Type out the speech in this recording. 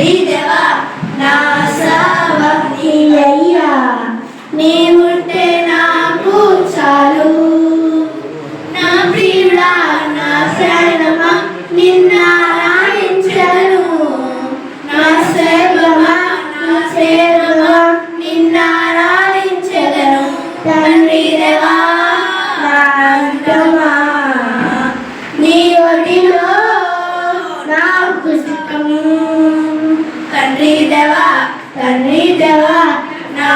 rideva nasa vakti yaya దేవా తండ్రి దేవా నా